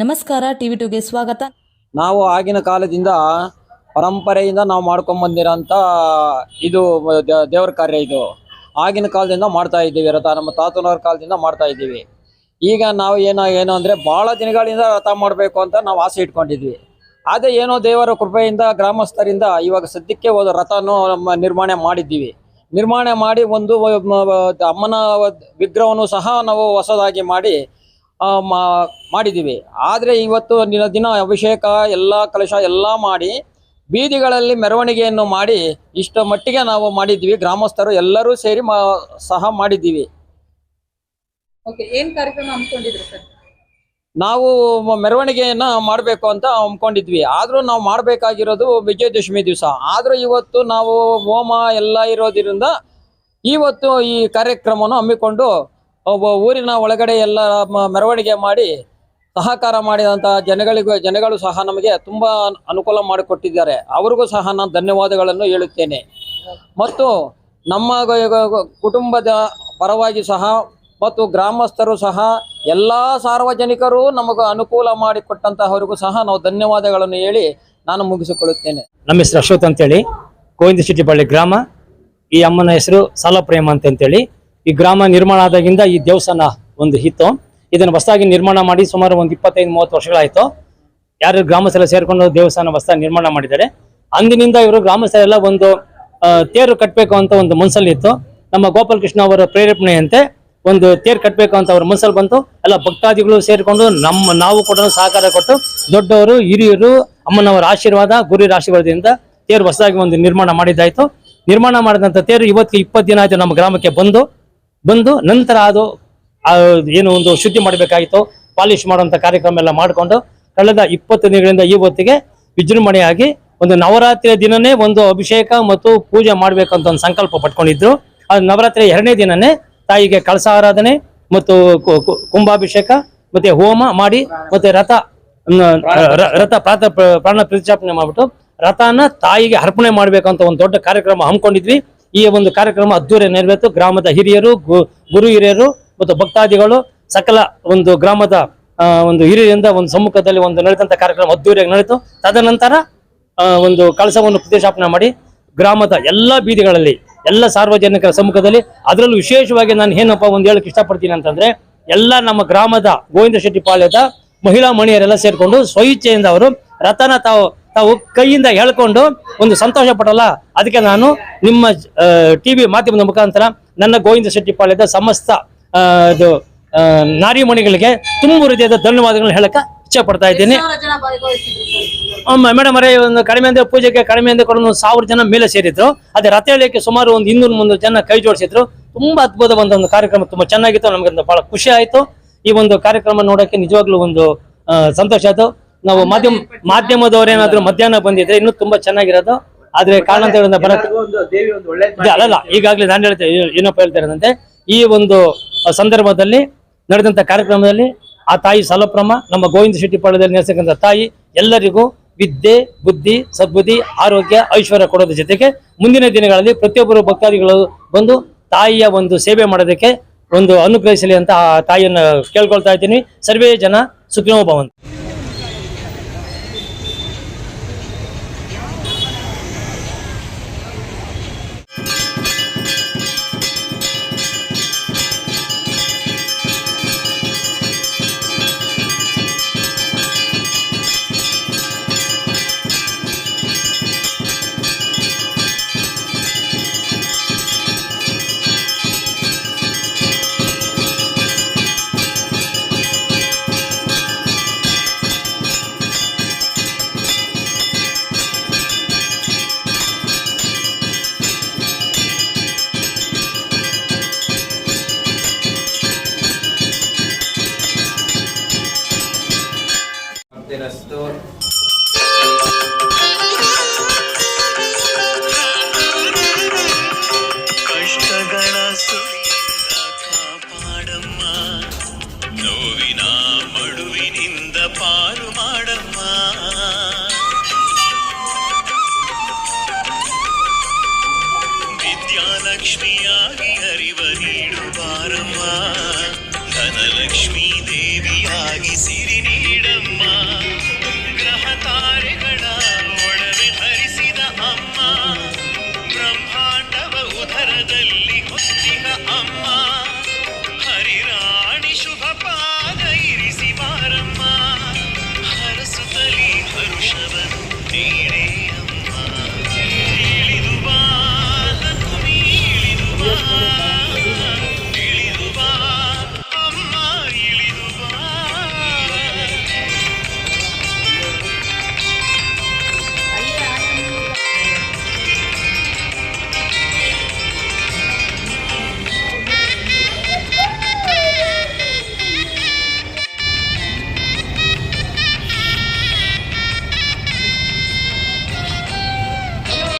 ನಮಸ್ಕಾರ, ಟಿವಿ ಟುಗೆ ಸ್ವಾಗತ. ನಾವು ಆಗಿನ ಕಾಲದಿಂದ ಪರಂಪರೆಯಿಂದ ನಾವು ಮಾಡ್ಕೊಂಡ್ ಬಂದಿರೋಂಥ ಇದು ದೇವರ ಕಾರ್ಯ ಇದು. ಆಗಿನ ಕಾಲದಿಂದ ಮಾಡ್ತಾ ಇದ್ದೀವಿ, ರಥ, ನಮ್ಮ ತಾತನವ್ರ ಕಾಲದಿಂದ ಮಾಡ್ತಾ ಇದ್ದೀವಿ. ಈಗ ನಾವು ಏನೋ, ಏನು ಅಂದ್ರೆ ಬಹಳ ದಿನಗಳಿಂದ ರಥ ಮಾಡಬೇಕು ಅಂತ ನಾವು ಆಸೆ ಇಟ್ಕೊಂಡಿದ್ವಿ. ಅದೇ ಏನೋ ದೇವರ ಕೃಪೆಯಿಂದ ಗ್ರಾಮಸ್ಥರಿಂದ ಇವಾಗ ಸದ್ಯಕ್ಕೆ ಒಂದು ರಥನೂ ನಮ್ಮ ನಿರ್ಮಾಣ ಮಾಡಿದ್ದೀವಿ. ನಿರ್ಮಾಣ ಮಾಡಿ ಒಂದು ಅಮ್ಮನ ವಿಗ್ರಹವನ್ನು ಸಹ ನಾವು ಹೊಸದಾಗಿ ಮಾಡಿ ಮಾಡಿದ್ದೀವಿ. ಆದರೆ ಇವತ್ತು ದಿನ ದಿನ ಅಭಿಷೇಕ ಎಲ್ಲ ಕಲಶ ಎಲ್ಲ ಮಾಡಿ ಬೀದಿಗಳಲ್ಲಿ ಮೆರವಣಿಗೆಯನ್ನು ಮಾಡಿ ಇಷ್ಟು ಮಟ್ಟಿಗೆ ನಾವು ಮಾಡಿದ್ದೀವಿ. ಗ್ರಾಮಸ್ಥರು ಎಲ್ಲರೂ ಸೇರಿ ಮಾ ಸಹ ಮಾಡಿದ್ದೀವಿ. ಓಕೆ ಏನ್ ಕಾರ್ಯಕ್ರಮ ಹಮ್ಮಿಕೊಂಡಿದ್ರು ಸರ್? ನಾವು ಮೆರವಣಿಗೆಯನ್ನು ಮೆರವಣಿಗೆಯನ್ನ ಮಾಡಬೇಕು ಅಂತ ಹಮ್ಮಿಕೊಂಡಿದ್ವಿ. ಆದರೂ ನಾವು ಮಾಡಬೇಕಾಗಿರೋದು ವಿಜಯದಶಮಿ ದಿವಸ. ಆದರೂ ಇವತ್ತು ನಾವು ಹೋಮ ಎಲ್ಲ ಇರೋದ್ರಿಂದ ಇವತ್ತು ಈ ಕಾರ್ಯಕ್ರಮವನ್ನು ಹಮ್ಮಿಕೊಂಡು ಒಬ್ಬ ಊರಿನ ಒಳಗಡೆ ಎಲ್ಲ ಮೆರವಣಿಗೆ ಮಾಡಿ ಸಹಕಾರ ಮಾಡಿದಂಥ ಜನಗಳಿಗೂ, ಜನಗಳು ಸಹ ನಮಗೆ ತುಂಬ ಅನುಕೂಲ ಮಾಡಿಕೊಟ್ಟಿದ್ದಾರೆ. ಅವರಿಗೂ ಸಹ ನಾನು ಧನ್ಯವಾದಗಳನ್ನು ಹೇಳುತ್ತೇನೆ. ಮತ್ತು ನಮ್ಮ ಕುಟುಂಬದ ಪರವಾಗಿ ಸಹ ಮತ್ತು ಗ್ರಾಮಸ್ಥರು ಸಹ ಎಲ್ಲ ಸಾರ್ವಜನಿಕರು ನಮಗೆ ಅನುಕೂಲ ಮಾಡಿಕೊಟ್ಟಂತಹವರಿಗೂ ಸಹ ನಾವು ಧನ್ಯವಾದಗಳನ್ನು ಹೇಳಿ ನಾನು ಮುಗಿಸಿಕೊಳ್ಳುತ್ತೇನೆ. ನಮ್ಮ ಹೆಸರು ಅಶೋಕ್ ಅಂತೇಳಿ. ಗೋವಿಂದ ಶೆಟ್ಟಿಬಳ್ಳಿ ಗ್ರಾಮ. ಈ ಅಮ್ಮನ ಹೆಸರು ಸಾಲಪ್ರೇಮ ಅಂತ ಅಂತೇಳಿ. ಈ ಗ್ರಾಮ ನಿರ್ಮಾಣ ಆದಾಗಿಂದ ಈ ದೇವಸ್ಥಾನ ಒಂದು ಇತ್ತು ಇದನ್ನು ಹೊಸದಾಗಿ ನಿರ್ಮಾಣ ಮಾಡಿ ಸುಮಾರು ಒಂದು ಇಪ್ಪತ್ತೈದು, ಮೂವತ್ತು ವರ್ಷಗಳಾಯಿತು. ಯಾರು ಗ್ರಾಮಸ್ಥರೆಲ್ಲ ಸೇರ್ಕೊಂಡು ದೇವಸ್ಥಾನ ಹೊಸದಾಗಿ ನಿರ್ಮಾಣ ಮಾಡಿದ್ದಾರೆ. ಅಂದಿನಿಂದ ಇವರು ಗ್ರಾಮಸ್ಥರೆಲ್ಲ ಒಂದು ತೇರು ಕಟ್ಟಬೇಕು ಅಂತ ಒಂದು ಮನ್ಸಲ್ಲಿತ್ತು ನಮ್ಮ ಗೋಪಾಲ ಕೃಷ್ಣ ಅವರ ಪ್ರೇರೇಪಣೆಯಂತೆ ಒಂದು ತೇರು ಕಟ್ಟಬೇಕು ಅಂತ ಅವ್ರ ಮನಸ್ಸಲ್ಲಿ ಬಂತು. ಎಲ್ಲ ಭಕ್ತಾದಿಗಳು ಸೇರಿಕೊಂಡು ನಮ್ಮ, ನಾವು ಕೂಡ ಸಹಕಾರ ಕೊಟ್ಟು ದೊಡ್ಡವರು, ಹಿರಿಯರು, ಅಮ್ಮನವರ ಆಶೀರ್ವಾದ ಗುರಿ ಆಶೀರ್ವಾದದಿಂದ ತೇರು ಹೊಸದಾಗಿ ಒಂದು ನಿರ್ಮಾಣ ಮಾಡಿದ್ದಾಯಿತು. ನಿರ್ಮಾಣ ಮಾಡಿದಂಥ ತೇರು ಇವತ್ತಿಗೆ ಇಪ್ಪತ್ತು ದಿನ ಆಯಿತು ನಮ್ಮ ಗ್ರಾಮಕ್ಕೆ ಬಂದು. ಬಂದು ನಂತರ ಅದು ಏನು ಒಂದು ಶುದ್ಧಿ ಮಾಡಬೇಕಾಗಿತ್ತು, ಪಾಲಿಶ್ ಮಾಡುವಂತ ಕಾರ್ಯಕ್ರಮ ಎಲ್ಲ ಮಾಡಿಕೊಂಡು, ಕಳೆದ ಇಪ್ಪತ್ತು ದಿನಗಳಿಂದ ಈ ಹೊತ್ತಿಗೆ ವಿಜೃಂಭಣೆಯಾಗಿ ಒಂದು ನವರಾತ್ರಿಯ ದಿನನೇ ಒಂದು ಅಭಿಷೇಕ ಮತ್ತು ಪೂಜೆ ಮಾಡಬೇಕಂತ ಒಂದು ಸಂಕಲ್ಪ ಪಟ್ಕೊಂಡಿದ್ರು ಆ ನವರಾತ್ರಿಯ ಎರಡನೇ ದಿನನೇ ತಾಯಿಗೆ ಕಳಸ ಆರಾಧನೆ ಮತ್ತು ಕುಂಭಾಭಿಷೇಕ ಮತ್ತೆ ಹೋಮ ಮಾಡಿ ಮತ್ತೆ ರಥ ರಥ ಪ್ರಾತ, ಪ್ರಾಣ ಪ್ರತಿಷ್ಠಾಪನೆ ಮಾಡ್ಬಿಟ್ಟು ರಥನ ತಾಯಿಗೆ ಅರ್ಪಣೆ ಮಾಡ್ಬೇಕಂತ ಒಂದು ದೊಡ್ಡ ಕಾರ್ಯಕ್ರಮ ಹಮ್ಮಿಕೊಂಡಿದ್ವಿ. ಈ ಒಂದು ಕಾರ್ಯಕ್ರಮ ಅದ್ದೂರಿ ನೆರವೇರಿತು. ಗ್ರಾಮದ ಹಿರಿಯರು ಗುರು ಹಿರಿಯರು ಮತ್ತು ಭಕ್ತಾದಿಗಳು, ಸಕಲ ಒಂದು ಗ್ರಾಮದ ಒಂದು ಹಿರಿಯರಿಂದ ಒಂದು ಸಮ್ಮುಖದಲ್ಲಿ ಒಂದು ನಡೆದಂತ ಕಾರ್ಯಕ್ರಮ ಅದ್ದೂರಿಯಾಗಿ ನಡೆಯಿತು. ತದನಂತರ ಒಂದು ಕಳಸವನ್ನು ಪ್ರತಿಷ್ಠಾಪನೆ ಮಾಡಿ ಗ್ರಾಮದ ಎಲ್ಲ ಬೀದಿಗಳಲ್ಲಿ, ಎಲ್ಲ ಸಾರ್ವಜನಿಕರ ಸಮ್ಮುಖದಲ್ಲಿ, ಅದರಲ್ಲೂ ವಿಶೇಷವಾಗಿ ನಾನು ಏನಪ್ಪ ಒಂದು ಹೇಳಕ್ಕೆ ಇಷ್ಟಪಡ್ತೀನಿ ಅಂತಂದ್ರೆ, ಎಲ್ಲ ನಮ್ಮ ಗ್ರಾಮದ ಗೋವಿಂದ ಶೆಟ್ಟಿ ಪಾಳ್ಯದ ಮಹಿಳಾ ಮಣಿಯರೆಲ್ಲ ಸೇರ್ಕೊಂಡು ಸ್ವಇಚ್ಛೆಯಿಂದ ಅವರು ರಥನ ತಾವು ತಾವು ಕೈಯಿಂದ ಹೇಳ್ಕೊಂಡು ಒಂದು ಸಂತೋಷ ಪಡಲ್ಲ. ಅದಕ್ಕೆ ನಾನು ನಿಮ್ಮ ಟಿವಿ ಮಾಧ್ಯಮದ ಮುಖಾಂತರ ನನ್ನ ಗೋವಿಂದ ಶೆಟ್ಟಿಪಾಳ್ಯದ ಸಮಸ್ತ ಇದು ನಾರಿಮಣಿಗಳಿಗೆ ತುಂಬ ಹೃದಯದ ಧನ್ಯವಾದಗಳನ್ನ ಹೇಳಕ್ಕೆ ಇಚ್ಛೆ ಪಡ್ತಾ ಇದ್ದೀನಿ ಮೇಡಮ್ ಅರೇ ಒಂದು ಕಡಿಮೆ ಅಂದ್ರೆ ಪೂಜೆಗೆ ಕಡಿಮೆ ಅಂದ್ರೆ ಕೂಡ ಒಂದು ಸಾವಿರ ಜನ ಮೇಲೆ ಸೇರಿದ್ರು. ಅದೇ ರಥ ಎಳೆಯಕ್ಕೆ ಸುಮಾರು ಒಂದು ಇನ್ನೂರು ಮುನ್ನೂರು ಜನ ಕೈ ಜೋಡಿಸಿದ್ರು. ತುಂಬಾ ಅದ್ಭುತವಾದ ಒಂದು ಕಾರ್ಯಕ್ರಮ ತುಂಬಾ ಚೆನ್ನಾಗಿತ್ತು. ನಮ್ಗೆ ಬಹಳ ಖುಷಿ ಆಯ್ತು. ಈ ಒಂದು ಕಾರ್ಯಕ್ರಮ ನೋಡೋಕೆ ನಿಜವಾಗ್ಲೂ ಒಂದು ಸಂತೋಷ ಆಯ್ತು. ನಾವು ಮಾಧ್ಯಮ ಮಾಧ್ಯಮದವರೇನಾದ್ರೂ ಮಧ್ಯಾಹ್ನ ಬಂದಿದ್ರೆ ಇನ್ನೂ ತುಂಬಾ ಚೆನ್ನಾಗಿರೋದು. ಆದ್ರೆ ಒಳ್ಳೆ ಅಲ್ಲ ಅಲ್ಲಲ್ಲ ಈಗಾಗಲೇ ನಾನು ಹೇಳ್ತೇನೆ ಏನಪ್ಪ ಹೇಳ್ತಾರೆ ಈ ಒಂದು ಸಂದರ್ಭದಲ್ಲಿ ನಡೆದಂತ ಕಾರ್ಯಕ್ರಮದಲ್ಲಿ ಆ ತಾಯಿ ಸಲಪ್ರಮ ನಮ್ಮ ಗೋವಿಂದ ಶೆಟ್ಟಿಪಾಳ್ಯದಲ್ಲಿ ನೆಲೆಸಕ್ಕಂಥ ತಾಯಿ ಎಲ್ಲರಿಗೂ ವಿದ್ಯೆ ಬುದ್ಧಿ ಸದ್ಬುದ್ಧಿ ಆರೋಗ್ಯ ಐಶ್ವರ್ಯ ಕೊಡೋದ್ರ ಜೊತೆಗೆ ಮುಂದಿನ ದಿನಗಳಲ್ಲಿ ಪ್ರತಿಯೊಬ್ಬರು ಭಕ್ತಾದಿಗಳು ಬಂದು ತಾಯಿಯ ಒಂದು ಸೇವೆ ಮಾಡೋದಕ್ಕೆ ಒಂದು ಅನುಗ್ರಹಿಸಲಿ ಅಂತ ಆ ತಾಯಿಯನ್ನು ಕೇಳ್ಕೊಳ್ತಾ ಇದ್ದೀನಿ. ಸರ್ವೇ ಜನ ಸುಖಿನೋ ಭವಂತು. ನೀಡಮ್ಮ ಧನಲಕ್ಷ್ಮೀ ದೇವಿಯಾಗಿ ಸಿರಿ ನೀಡಮ್ಮ. ಗ್ರಹ ತಾರೆಗಳ ಒಡವೆ ಧರಿಸಿದ ಅಮ್ಮ ಬ್ರಹ್ಮಾಂಡವ ಉದರದಲ್ಲಿ